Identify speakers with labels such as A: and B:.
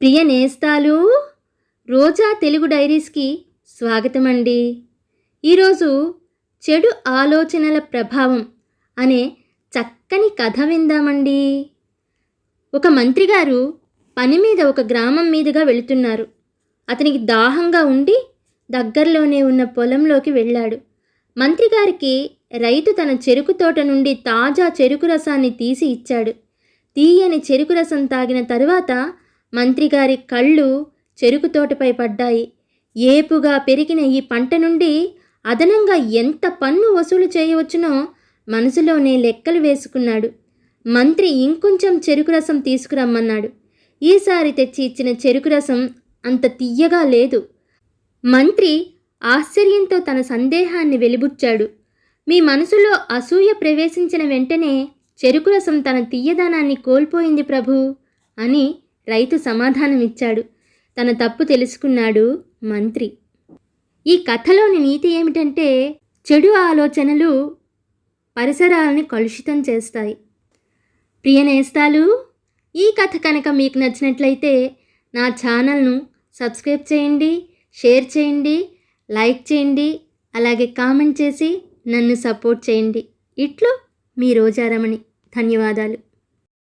A: ప్రియ నేస్తాలు రోజా తెలుగు డైరీస్కి స్వాగతం అండి ఈరోజు చెడు ఆలోచనల ప్రభావం అనే చక్కని కథ విందామండి. ఒక మంత్రి గారు పని మీద ఒక గ్రామం మీదుగా వెళుతున్నారు. అతనికి దాహంగా ఉండి దగ్గరలోనే ఉన్న పొలంలోకి వెళ్ళాడు. మంత్రి గారికి రైతు తన చెరుకు తోట నుండి తాజా చెరుకు రసాన్ని తీసి ఇచ్చాడు. తీయని చెరుకు రసం తాగిన తరువాత మంత్రిగారి కళ్ళు చెరుకు తోటపై పడ్డాయి. ఏపుగా పెరిగిన ఈ పంట నుండి అదనంగా ఎంత పన్ను వసూలు చేయవచ్చునో మనసులోనే లెక్కలు వేసుకున్నాడు. మంత్రి ఇంకొంచెం చెరుకు రసం తీసుకురమ్మన్నాడు. ఈసారి తెచ్చి ఇచ్చిన చెరుకు రసం అంత తీయగా లేదు. మంత్రి ఆశ్చర్యంతో తన సందేహాన్ని వెలిబుచ్చాడు. మీ మనసులో అసూయ ప్రవేశించిన వెంటనే చెరుకు రసం తన తీయదనాన్ని కోల్పోయింది ప్రభు అని రైతు సమాధానమిచ్చాడు. తన తప్పు తెలుసుకున్నాడు మంత్రి. ఈ కథలోని నీతి ఏమిటంటే చెడు ఆలోచనలు పరిసరాలని కలుషితం చేస్తాయి. ప్రియ నేస్తాలు ఈ కథ కనుక మీకు నచ్చినట్లయితే నా ఛానల్ను సబ్స్క్రైబ్ చేయండి షేర్ చేయండి లైక్ చేయండి అలాగే కామెంట్ చేసి నన్ను సపోర్ట్ చేయండి. ఇట్లు మీ రోజారమణి ధన్యవాదాలు.